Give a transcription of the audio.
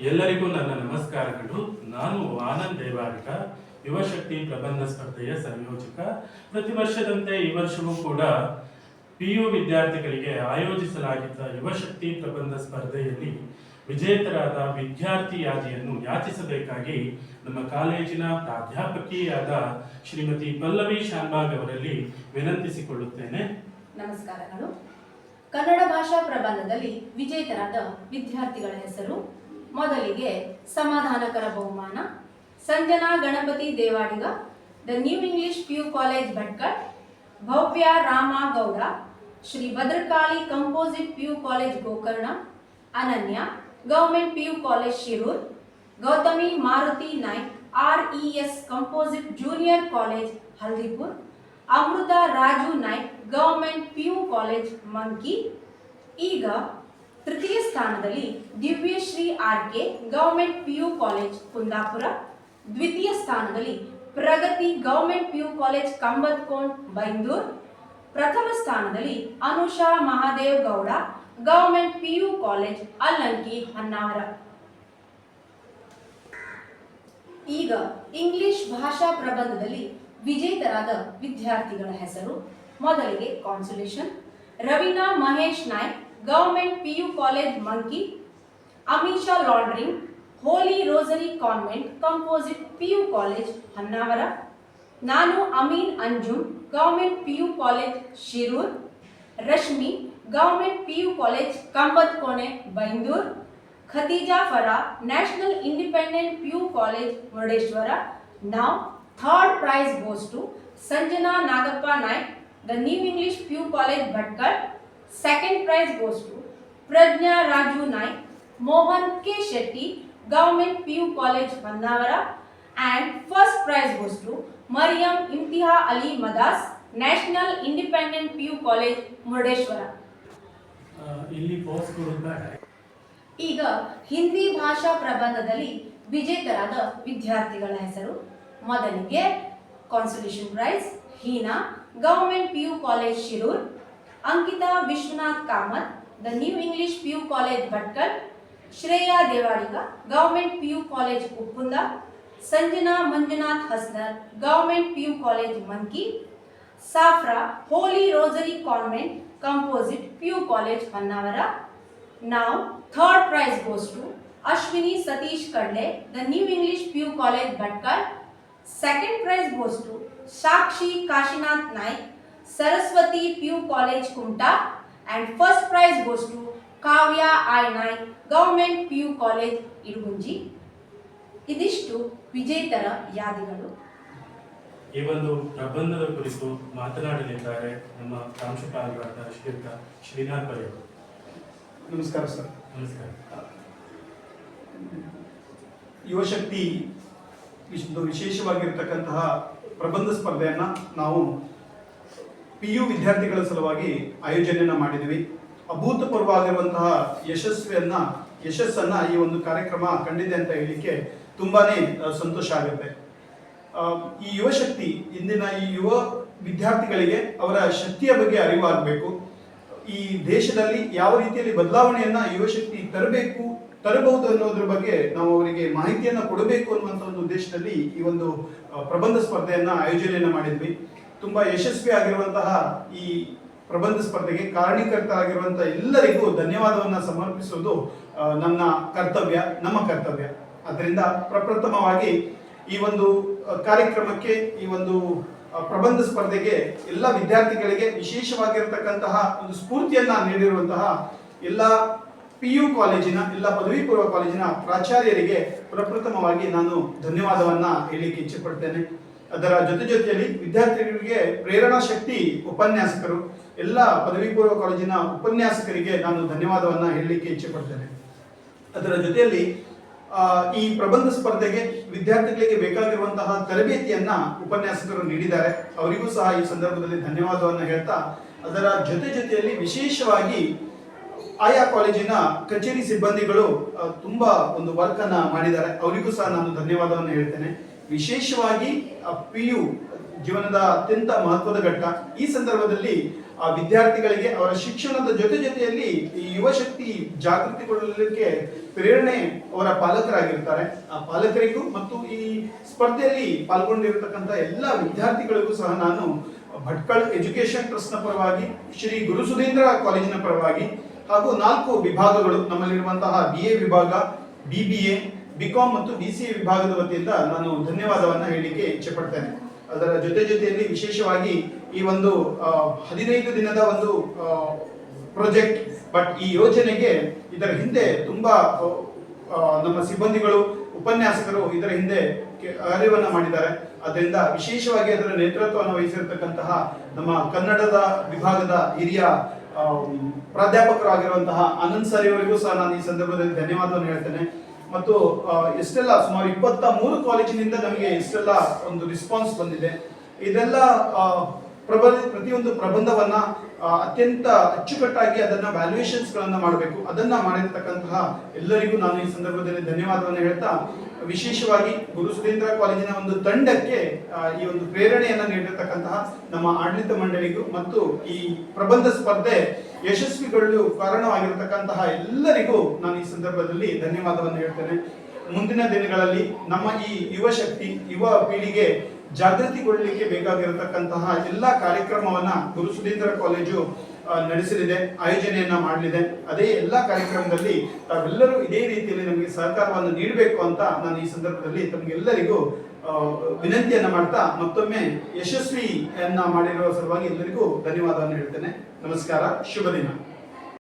ಎಲ್ಲರಿಗೂ ನನ್ನ ನಮಸ್ಕಾರಗಳು. ನಾನು ಆನಂದ್ ದೇವಾರಿಕ, ಯುವಶಕ್ತಿ ಪ್ರಬಂಧ ಸ್ಪರ್ಧೆಯ ಸಂಯೋಜಕ. ಪ್ರತಿ ವರ್ಷದಂತೆ ಈ ವರ್ಷವೂ ಕೂಡ ಪಿ ಯು ವಿದ್ಯಾರ್ಥಿಗಳಿಗೆ ಆಯೋಜಿಸಲಾಗಿದ್ದ ಯುವಶಕ್ತಿ ಪ್ರಬಂಧ ಸ್ಪರ್ಧೆಯಲ್ಲಿ ವಿಜೇತರಾದ ವಿದ್ಯಾರ್ಥಿ ಯಾದಿಯನ್ನು ಯಾಚಿಸಬೇಕಾಗಿ ನಮ್ಮ ಕಾಲೇಜಿನ ಪ್ರಾಧ್ಯಾಪಕಿಯಾದ ಶ್ರೀಮತಿ ಪಲ್ಲವಿ ಶಾನ್ಬಾಗ್ ಅವರಲ್ಲಿ ವಿನಂತಿಸಿಕೊಳ್ಳುತ್ತೇನೆ. ನಮಸ್ಕಾರಗಳು. ಕನ್ನಡ ಭಾಷಾ ಪ್ರಬಂಧದಲ್ಲಿ ವಿಜೇತರಾದ ವಿದ್ಯಾರ್ಥಿಗಳ ಹೆಸರು ಮೊದಲಿಗೆ ಸಮಾಧಾನಕರ ಬಹುಮಾನ, Sanjana, Ganapati, Devadiga, the new English P U college Bhatkal Bhavya Rama Gowda, Shri Bhadrakali composite P U college Gokarna, Ananya, government P U college Shirur, Gautami Maruti Naik R E S composite junior college Haldipur, Amrita Raju Naik, government P U college Manki. ಈಗ ತೃತೀಯ ಸ್ಥಾನದಲ್ಲಿ Divyashri R K government P U college Kundapura. ದ್ವಿತೀಯ ಸ್ಥಾನದಲ್ಲಿ Pragati government P U college Kambadakone Byndoor. ಪ್ರಥಮ ಸ್ಥಾನದಲ್ಲಿ Anusha Mahadev Gowda government P U college Allanki Honnavar ಈಗ English ಭಾಷಾ ಪ್ರಬಂಧದಲ್ಲಿ ವಿಜೇತರಾದ ವಿದ್ಯಾರ್ಥಿಗಳ ಹೆಸರು. ಮೊದಲಿಗೆ consolation Raveena Mahesh Naik government P U college Manki Ameesha laundering holy rosary convent composite P U college Honnavar ನಾನು Ameen Anjum government P U college Shirur Rashmi government P U college Kambadakone Byndoor Khatija Farah national independent P U college Murudeshwar ನಾವು third prize goes to Sanjana Nagappa Naik the new English P U college Bhatkal second prize goes to Pragnya Raju Naik Mohan K. Shetty, Government PU College, college Honnavar and first prize goes to Mariam Imtiha Ali Madas, National Independent PU College, Murdeshwara. ಇಲ್ಲಿ ಈಗ ಹಿಂದಿ ಭಾಷಾ ಪ್ರಬಂಧದಲ್ಲಿ ವಿಜೇತರಾದ ವಿದ್ಯಾರ್ಥಿಗಳ ಹೆಸರು ಮೊದಲಿಗೆ consolation prize Heena government P U college Shirur Ankita Vishwanath Kamath the new English P U college Bhatkal Shreya Devadiga government P U college Uppunda Sanjana Manjunath ಹಸ್ನರ್ government P U college Manki Safra holy rosary convent composite P U college Honnavar Now, third prize goes to Ashwini Satish Kadle, the New English PU College, Bhatkar. Second prize goes to Shakshi Kashinath Naik, Saraswati PU College, Kumta And first prize goes to Kavya ಆಯ್ನಾಯ್ government Government PU College, Irgunji. ಇದಿಷ್ಟು ವಿಜೇತರ ಯಾದಿಗಳು. ಈ ಒಂದು ಪ್ರಬಂಧದ ಕುರಿತು ಮಾತನಾಡಲಿದ್ದಾರೆ ನಮ್ಮ ಪ್ರಾಂಶುಪಾಲರಾದ ಶ್ರೀಯುತ ಶ್ರೀನಾಥ್ ಅವರು. ನಮಸ್ಕಾರ ಸರ್. ನಮಸ್ಕಾರ. ಯುವಶಕ್ತಿ ವಿಶೇಷವಾಗಿರ್ತಕ್ಕಂತಹ ಪ್ರಬಂಧ ಸ್ಪರ್ಧೆಯನ್ನು ನಾವು ಪಿ ಯು ವಿದ್ಯಾರ್ಥಿಗಳ ಸಲುವಾಗಿ ಆಯೋಜನೆಯನ್ನ ಮಾಡಿದ್ವಿ. ಅಭೂತಪೂರ್ವವಾಗಿರುವಂತಹ ಯಶಸ್ವಿಯನ್ನ, ಯಶಸ್ಸನ್ನ ಈ ಒಂದು ಕಾರ್ಯಕ್ರಮ ಕಂಡಿದೆ ಅಂತ ಹೇಳಲಿಕ್ಕೆ ತುಂಬಾನೇ ಸಂತೋಷ ಆಗುತ್ತೆ. ಈ ಯುವಶಕ್ತಿ ಇಂದಿನ ಈ ಯುವ ವಿದ್ಯಾರ್ಥಿಗಳಿಗೆ ಅವರ ಶಕ್ತಿಯ ಬಗ್ಗೆ ಅರಿವಾಗಬೇಕು. ಈ ದೇಶದಲ್ಲಿ ಯಾವ ರೀತಿಯಲ್ಲಿ ಬದಲಾವಣೆಯನ್ನ ಯುವಶಕ್ತಿ ತರಬೇಕು, ತರಬಹುದು ಅನ್ನೋದ್ರ ಬಗ್ಗೆ ನಾವು ಅವರಿಗೆ ಮಾಹಿತಿಯನ್ನ ಕೊಡಬೇಕು ಅನ್ನುವಂಥ ಒಂದು ಉದ್ದೇಶದಲ್ಲಿ ಈ ಒಂದು ಪ್ರಬಂಧ ಸ್ಪರ್ಧೆಯನ್ನ ಆಯೋಜನೆಯನ್ನ ಮಾಡಿದ್ವಿ. ತುಂಬಾ ಯಶಸ್ವಿ ಆಗಿರುವಂತಹ ಈ ಪ್ರಬಂಧ ಸ್ಪರ್ಧೆಗೆ ಕಾರಣೀಕರ್ತ ಆಗಿರುವಂತಹ ಎಲ್ಲರಿಗೂ ಧನ್ಯವಾದವನ್ನ ಸಮರ್ಪಿಸುವುದು ನನ್ನ ಕರ್ತವ್ಯ, ನಮ್ಮ ಕರ್ತವ್ಯ. ಅದರಿಂದ ಪ್ರಪ್ರಥಮವಾಗಿ ಈ ಒಂದು ಕಾರ್ಯಕ್ರಮಕ್ಕೆ, ಈ ಒಂದು ಪ್ರಬಂಧ ಸ್ಪರ್ಧೆಗೆ ಎಲ್ಲ ವಿದ್ಯಾರ್ಥಿಗಳಿಗೆ ವಿಶೇಷವಾಗಿರತಕ್ಕಂತಹ ಒಂದು ಸ್ಫೂರ್ತಿಯನ್ನ ನೀಡಿರುವಂತಹ ಎಲ್ಲ ಪಿ ಯು ಕಾಲೇಜಿನ, ಎಲ್ಲ ಪದವಿ ಪೂರ್ವ ಕಾಲೇಜಿನ ಪ್ರಾಚಾರ್ಯರಿಗೆ ಪ್ರಪ್ರಥಮವಾಗಿ ನಾನು ಧನ್ಯವಾದವನ್ನ ಹೇಳಲಿಕ್ಕೆ ಇಚ್ಛೆ ಪಡ್ತೇನೆ ಅದರ ಜೊತೆ ಜೊತೆಯಲ್ಲಿ ವಿದ್ಯಾರ್ಥಿಗಳಿಗೆ ಪ್ರೇರಣಾ ಶಕ್ತಿ ಉಪನ್ಯಾಸಕರು, ಎಲ್ಲ ಪದವಿ ಪೂರ್ವ ಕಾಲೇಜಿನ ಉಪನ್ಯಾಸಕರಿಗೆ ನಾನು ಧನ್ಯವಾದವನ್ನ ಹೇಳಲಿಕ್ಕೆ ಇಚ್ಛೆ ಪಡ್ತೇನೆ. ಅದರ ಜೊತೆಯಲ್ಲಿ ಈ ಪ್ರಬಂಧ ಸ್ಪರ್ಧೆಗೆ ವಿದ್ಯಾರ್ಥಿಗಳಿಗೆ ಬೇಕಾಗಿರುವಂತಹ ತರಬೇತಿಯನ್ನ ಉಪನ್ಯಾಸಕರು ನೀಡಿದ್ದಾರೆ. ಅವರಿಗೂ ಸಹ ಈ ಸಂದರ್ಭದಲ್ಲಿ ಧನ್ಯವಾದವನ್ನ ಹೇಳ್ತಾ, ಅದರ ಜೊತೆ ಜೊತೆಯಲ್ಲಿ ವಿಶೇಷವಾಗಿ ಆಯಾ ಕಾಲೇಜಿನ ಕಚೇರಿ ಸಿಬ್ಬಂದಿಗಳು ತುಂಬಾ ಒಂದು ವರ್ಕ್ ಅನ್ನ ಮಾಡಿದ್ದಾರೆ. ಅವರಿಗೂ ಸಹ ನಾನು ಧನ್ಯವಾದವನ್ನು ಹೇಳ್ತೇನೆ. ವಿಶೇಷವಾಗಿ ಪಿ ಯು ಜೀವನದ ಅತ್ಯಂತ ಮಹತ್ವದ ಘಟ್ಟ. ಈ ಸಂದರ್ಭದಲ್ಲಿ ಆ ವಿದ್ಯಾರ್ಥಿಗಳಿಗೆ ಅವರ ಶಿಕ್ಷಣದ ಜೊತೆ ಜೊತೆಯಲ್ಲಿ ಈ ಯುವ ಶಕ್ತಿ ಜಾಗೃತಿಗೊಳ್ಳಲಿಕ್ಕೆ ಪ್ರೇರಣೆ ಅವರ ಪಾಲಕರಾಗಿರ್ತಾರೆ. ಆ ಪಾಲಕರಿಗೂ ಮತ್ತು ಈ ಸ್ಪರ್ಧೆಯಲ್ಲಿ ಪಾಲ್ಗೊಂಡಿರತಕ್ಕಂಥ ಎಲ್ಲ ವಿದ್ಯಾರ್ಥಿಗಳಿಗೂ ಸಹ ನಾನು ಭಟ್ಕಳ್ ಎಜುಕೇಶನ್ ಟ್ರಸ್ಟ್ನ ಪರವಾಗಿ, ಶ್ರೀ ಗುರು ಸುಧೀಂದ್ರ ಕಾಲೇಜಿನ ಪರವಾಗಿ ಹಾಗೂ ನಾಲ್ಕು ವಿಭಾಗಗಳು ನಮ್ಮಲ್ಲಿರುವಂತಹ ಬಿ ಎ ವಿಭಾಗ, ಬಿ ಬಿ ಎ ಬಿಕಾಂ ಮತ್ತು ಬಿ ಸಿ ವಿಭಾಗದ ವತಿಯಿಂದ ನಾನು ಧನ್ಯವಾದವನ್ನು ಹೇಳಲಿಕ್ಕೆ ಇಚ್ಛೆ ಪಡ್ತೇನೆ ಅದರ ಜೊತೆ ಜೊತೆಯಲ್ಲಿ ವಿಶೇಷವಾಗಿ ಈ ಒಂದು ಹದಿನೈದು ದಿನದ ಒಂದು ಪ್ರಾಜೆಕ್ಟ್ ಬಟ್ ಈ ಯೋಜನೆಗೆ ಇದರ ಹಿಂದೆ ತುಂಬಾ ನಮ್ಮ ಸಿಬ್ಬಂದಿಗಳು, ಉಪನ್ಯಾಸಕರು ಇದರ ಹಿಂದೆ ಕಾರ್ಯವನ್ನು ಮಾಡಿದ್ದಾರೆ. ಅದರಿಂದ ವಿಶೇಷವಾಗಿ ಅದರ ನೇತೃತ್ವವನ್ನು ವಹಿಸಿರತಕ್ಕಂತಹ ನಮ್ಮ ಕನ್ನಡದ ವಿಭಾಗದ ಹಿರಿಯ ಪ್ರಾಧ್ಯಾಪಕರಾಗಿರುವಂತಹ ಆನಂದ್ ಸರ್ ಇವರಿಗೂ ಸಹ ನಾನು ಈ ಸಂದರ್ಭದಲ್ಲಿ ಧನ್ಯವಾದವನ್ನು ಹೇಳ್ತೇನೆ. ಮತ್ತು ಎಷ್ಟೆಲ್ಲ ಸುಮಾರು ಇಪ್ಪತ್ತ ಮೂರು ಕಾಲೇಜಿನಿಂದ ನಮಗೆ ಎಷ್ಟೆಲ್ಲ ಒಂದು ರಿಸ್ಪಾನ್ಸ್ ಬಂದಿದೆ, ಇದೆಲ್ಲ ಪ್ರತಿಯೊಂದು ಪ್ರಬಂಧವನ್ನ ಅತ್ಯಂತ ಅಚ್ಚುಕಟ್ಟಾಗಿ ಅದನ್ನ ವ್ಯಾಲ್ಯೂಯೇಷನ್ಸ್ ಗಳನ್ನ ಮಾಡಬೇಕು. ಅದನ್ನ ಮಾಡಿರ್ತಕ್ಕಂತಹ ಎಲ್ಲರಿಗೂ ನಾನು ಈ ಸಂದರ್ಭದಲ್ಲಿ ಧನ್ಯವಾದವನ್ನು ಹೇಳ್ತಾ ವಿಶೇಷವಾಗಿ ಗುರು ಸುಧೀಂದ್ರ ಕಾಲೇಜಿನ ಒಂದು ತಂಡಕ್ಕೆ ಈ ಒಂದು ಪ್ರೇರಣೆಯನ್ನು ನೀಡಿರ್ತಕ್ಕಂತಹ ನಮ್ಮ ಆಡಳಿತ ಮಂಡಳಿಗೂ ಮತ್ತು ಈ ಪ್ರಬಂಧ ಸ್ಪರ್ಧೆ ಯಶಸ್ವಿಗೊಳ್ಳಲು ಕಾರಣವಾಗಿರತಕ್ಕಂತಹ ಎಲ್ಲರಿಗೂ ನಾನು ಈ ಸಂದರ್ಭದಲ್ಲಿ ಧನ್ಯವಾದವನ್ನು ಹೇಳ್ತೇನೆ. ಮುಂದಿನ ದಿನಗಳಲ್ಲಿ ನಮ್ಮ ಈ ಯುವ ಶಕ್ತಿ, ಯುವ ಪೀಳಿಗೆ ಜಾಗೃತಿಗೊಳ್ಳಲಿಕ್ಕೆ ಬೇಕಾಗಿರತಕ್ಕಂತಹ ಎಲ್ಲ ಕಾರ್ಯಕ್ರಮವನ್ನ ಗುರು ಸುಧೀಂದ್ರ ಕಾಲೇಜು ನಡೆಸಲಿದೆ, ಆಯೋಜನೆಯನ್ನ ಮಾಡಲಿದೆ. ಅದೇ ಎಲ್ಲ ಕಾರ್ಯಕ್ರಮದಲ್ಲಿ ತಾವೆಲ್ಲರೂ ಇದೇ ರೀತಿಯಲ್ಲಿ ನಮಗೆ ಸಹಕಾರವನ್ನು ನೀಡಬೇಕು ಅಂತ ನಾನು ಈ ಸಂದರ್ಭದಲ್ಲಿ ತಮಗೆಲ್ಲರಿಗೂ ವಿನಂತಿಯನ್ನ ಮಾಡ್ತಾ ಮತ್ತೊಮ್ಮೆ ಯಶಸ್ವಿಯನ್ನ ಮಾಡಿರುವ ಸಲುವಾಗಿ ಎಲ್ಲರಿಗೂ ಧನ್ಯವಾದವನ್ನು ಹೇಳ್ತೇನೆ. ನಮಸ್ಕಾರ, ಶುಭ ದಿನ.